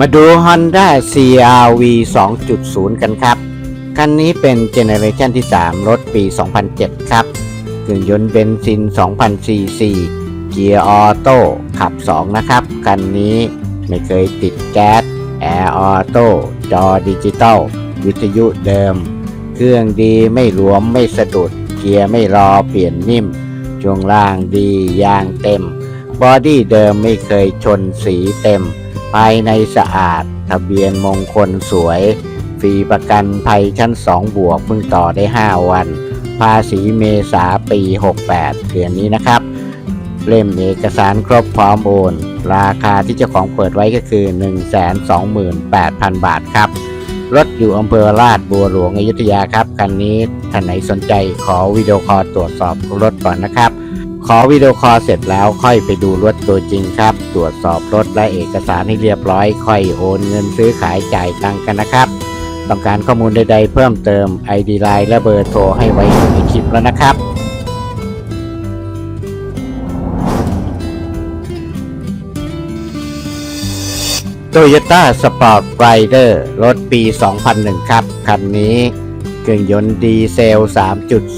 มาดู Honda CRV 2.0 กันครับ คันนี้เป็นเจเนอเรชันที่ 3 รถปี 2007 ครับเครื่องยนต์เบนซิน 2,000 ซีซี เกียร์ออโต้ขับ 2 นะครับ คันนี้ไม่เคยติดแก๊ส แอร์ออโต้จอดิจิตอลวิทยุเดิม เครื่องดีไม่หลวมไม่สะดุด เกียร์ไม่รอเปลี่ยนนิ่ม ช่วงล่างดียางเต็ม บอดี้เดิมไม่เคยชนสีเต็ม ภายในสะอาด ทะเบียนมงคลสวย ฟรีประกันภัยชั้น 2 บวกเพิ่งต่อได้ 5 วัน ภาษีเมษาปี 68เดือนนี้นะครับ เล่มเอกสารครบพร้อมโอน ราคาที่เจ้าของเปิดไว้ก็คือ 128,000 บาทครับ รถอยู่อำเภอลาดบัวหลวงอยุธยาครับ คันนี้ท่านไหนสนใจขอวิดีโอคอลตรวจสอบรถก่อนนะครับ ขอวิดีโอคอลเสร็จแล้วค่อยไปดูรถตัวจริงครับ ตรวจสอบรถและเอกสารให้เรียบร้อย ค่อยโอนเงินซื้อขายจ่ายตังกันนะครับ ต้องการข้อมูลใดๆเพิ่มเติม ID Line และเบอร์โทรให้ไว้อยู่ในคลิปแล้วนะครับ Toyota Sport Rider รถปี 2001 ครับ คันนี้เครื่องยนต์ดีเซล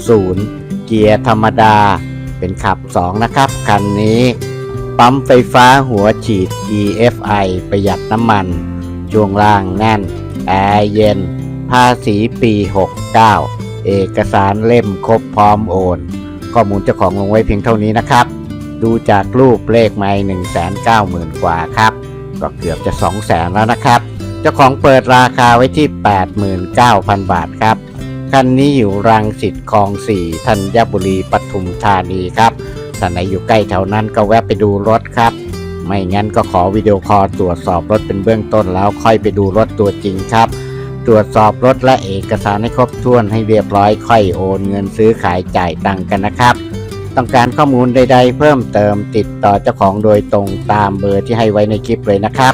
3.0 เกียร์ธรรมดา เป็นขับ 2 นะครับ คันนี้ปั๊มไฟฟ้าหัวฉีด EFI ประหยัดน้ำมัน ช่วงล่างแน่น แอร์เย็น ภาษีปี 69 เอกสารเล่มครบพร้อมโอน ข้อมูลเจ้าของลงไว้เพียงเท่านี้นะครับ ดูจากรูปเลขไม่190,000 กว่าครับ ก็เกือบจะ 200,000 แล้วนะครับ เจ้าของเปิดราคาไว้ที่ 89,000 บาทครับ คันนี้อยู่รังสิตคลอง4ธัญบุรีปทุมธานีครับท่านไหนอยู่ใกล้แถวนั้นก็แวะไปดูรถครับ ไม่งั้นก็ขอวิดีโอคอลตรวจสอบรถเป็นเบื้องต้นแล้วค่อยไปดูรถตัวจริงครับ ตรวจสอบรถและเอกสารให้ครบถ้วนให้เรียบร้อยค่อยโอนเงินซื้อขายจ่ายตังกันนะครับ ต้องการข้อมูลใด ๆ เพิ่มเติมติดต่อเจ้าของโดยตรงตามเบอร์ที่ให้ไว้ในคลิปเลยนะครับ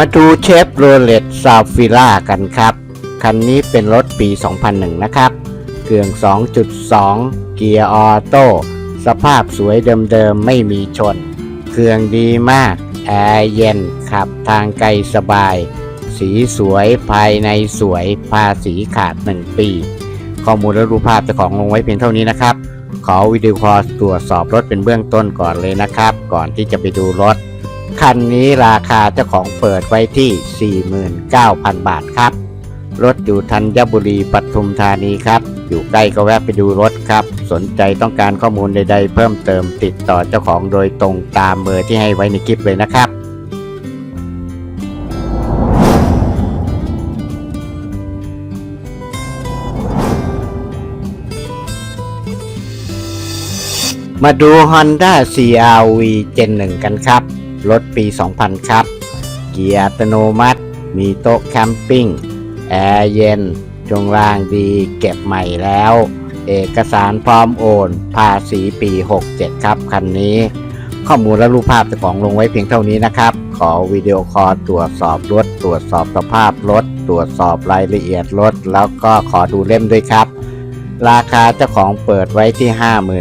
มาดูเชฟโรเลตซาฟิล่ากันครับ คันนี้เป็นรถปี 2001 นะครับ เครื่อง 2.2 เกียร์ออโต้ สภาพสวยเดิมๆ ไม่มีชน เครื่องดีมาก แอร์เย็น ขับทางไกลสบาย สีสวยภายในสวย ภาษีขาด 1 ปี ข้อมูลและรูปภาพจ้าของลงไว้เพียงเท่านี้นะครับ ขอวิดีโอคอลตรวจสอบรถเป็นเบื้องต้นก่อนเลยนะครับ ก่อนที่จะไปดูรถ คันนี้ราคาเจ้าของเปิดไว้ที่ 49,000 บาทครับ รถอยู่ธัญบุรีปทุมธานีครับ อยู่ใกล้ก็แวะไปดูรถครับ สนใจต้องการข้อมูลใด ๆ เพิ่มเติมติดต่อเจ้าของโดยตรงตามเบอร์ที่ให้ไว้ในคลิปเลยนะครับมาดู Honda CRV Gen 1 กันครับ รถปี 2000 ครับ เกียร์อัตโนมัติ มีโต๊ะแคมปิ้ง แอร์เย็นช่วงล่างดีเก็บใหม่แล้ว เอกสารพร้อมโอน ภาษีปี 67 ครับ คันนี้ ข้อมูลและรูปภาพเจ้าของลงไว้เพียงเท่านี้นะครับ ขอวิดีโอคอลตรวจสอบรถ ตรวจสอบสภาพรถ ตรวจสอบรายละเอียดรถ แล้วก็ขอดูเล่มด้วยครับ ราคาเจ้าของเปิดไว้ที่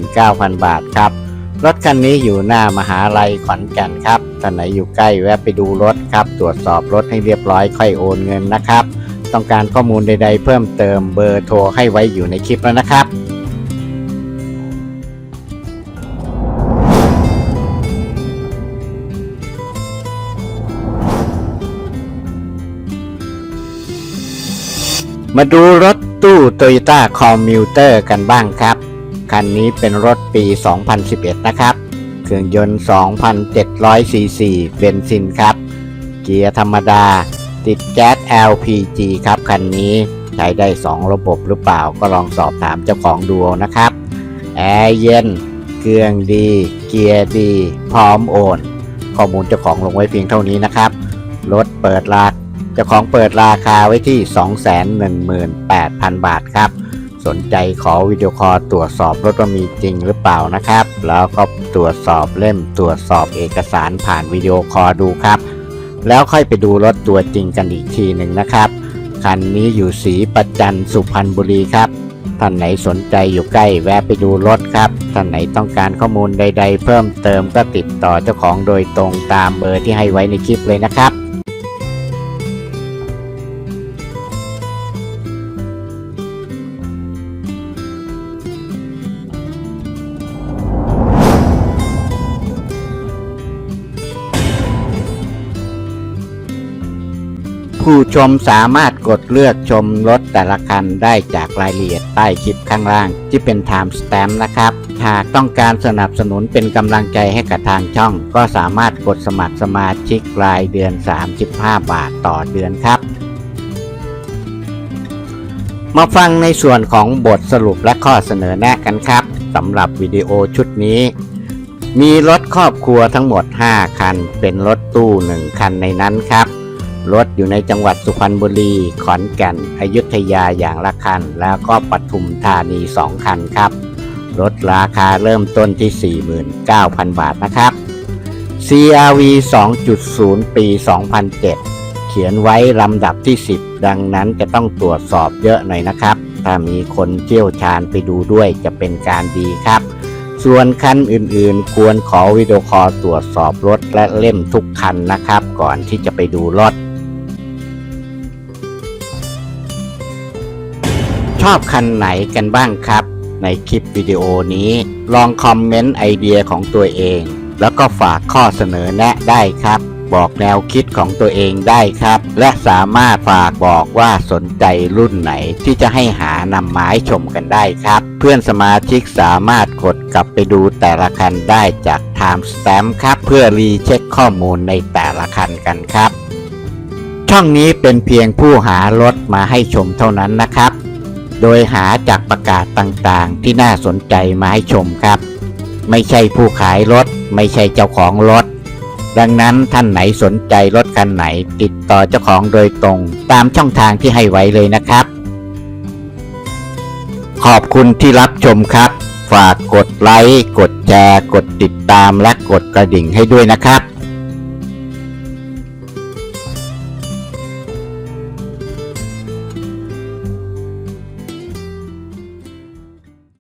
59,000 บาทครับ รถคันนี้อยู่หน้ามหาลัยขอนแก่นครับท่านไหนอยู่ใกล้แวะไปดูรถครับ ตรวจสอบรถให้เรียบร้อยค่อยโอนเงินนะครับ ต้องการข้อมูลใด ๆ เพิ่มเติมเบอร์โทรให้ไว้อยู่ในคลิปแล้วนะครับมาดูรถตู้ Toyota Commuter กันบ้างครับ คันนี้เป็นรถปี 2011 นะครับ เครื่องยนต์ 2,700 ซีซีเบนซินครับ เกียร์ธรรมดา ติดแก๊ส LPG ครับ คันนี้ใช้ได้ 2 ระบบหรือเปล่าก็ลองสอบถามเจ้าของดูนะครับ แอร์เย็น เครื่องดี เกียร์ดี พร้อมโอน ข้อมูลเจ้าของลงไว้เพียงเท่านี้นะครับ รถเปิดราเจ้าของเปิดราคาไว้ที่ 218,000 บาทครับ สนใจขอวิดีโอคอลตรวจสอบรถว่ามีจริงหรือเปล่านะครับ แล้วก็ตรวจสอบเล่มตรวจสอบเอกสารผ่านวิดีโอคอลดูครับ แล้วค่อยไปดูรถตัวจริงกันอีกทีหนึ่งนะครับ คันนี้อยู่ศรีประจันสุพรรณบุรีครับท่านไหนสนใจอยู่ใกล้แวะไปดูรถครับ ท่านไหนต้องการข้อมูลใด ๆ เพิ่มเติมก็ติดต่อเจ้าของโดยตรงตามเบอร์ที่ให้ไว้ในคลิปเลยนะครับ ผู้ชมสามารถกดเลือกชมรถแต่ละคันได้จากรายละเอียดใต้คลิปข้างล่าง ที่เป็น Time Stamp นะครับ หากต้องการสนับสนุนเป็นกำลังใจให้กับทางช่อง ก็สามารถกดสมัครสมาชิกรายเดือน 35 บาทต่อเดือนครับ มาฟังในส่วนของบทสรุปและข้อเสนอแนะกันครับสำหรับวิดีโอชุดนี้ มีรถครอบครัวทั้งหมด 5 คัน เป็นรถตู้ 1 คันในนั้นครับ รถอยู่ในจังหวัดสุพรรณบุรี ขอนแก่น อยุธยาอย่างละคัน แล้วก็ปทุมธานี 2 คันครับ รถราคาเริ่มต้นที่ 49,000 บาทนะครับ CRV 2.0 ปี 2007 เขียนไว้ลำดับที่ 10 ดังนั้นจะต้องตรวจสอบเยอะหน่อยนะครับ ถ้ามีคนเชี่ยวชาญไปดูด้วยจะเป็นการดีครับ ส่วนคันอื่นๆ ควรขอวิดีโอคอลตรวจสอบรถและเล่มทุกคันนะครับ ก่อนที่จะไปดูรถ อบคันไหนกันบ้างครับ ในคลิปวิดีโอนี้ ลองคอมเมนต์ไอเดียของตัวเอง แล้วก็ฝากข้อเสนอแนะได้ครับ บอกแนวคิดของตัวเองได้ครับ และสามารถฝากบอกว่าสนใจรุ่นไหนที่จะให้หานำมาให้ชมกันได้ครับ เพื่อนสมาชิกสามารถกดกลับไปดูแต่ละคันได้จาก Time Stamp ครับเพื่อรีเช็คข้อมูลในแต่ละคันกันครับ ช่องนี้เป็นเพียงผู้หารถมาให้ชมเท่านั้นนะครับ โดยหาจากประกาศต่างๆ ที่น่าสนใจมาให้ชมครับ ไม่ใช่ผู้ขายรถ ไม่ใช่เจ้าของรถ ดังนั้นท่านไหนสนใจรถคันไหน ติดต่อเจ้าของโดยตรง ตามช่องทางที่ให้ไว้เลยนะครับ ขอบคุณที่รับชมครับ ฝากกดไลค์ กดแชร์ กดติดตามและกดกระดิ่งให้ด้วยนะครับ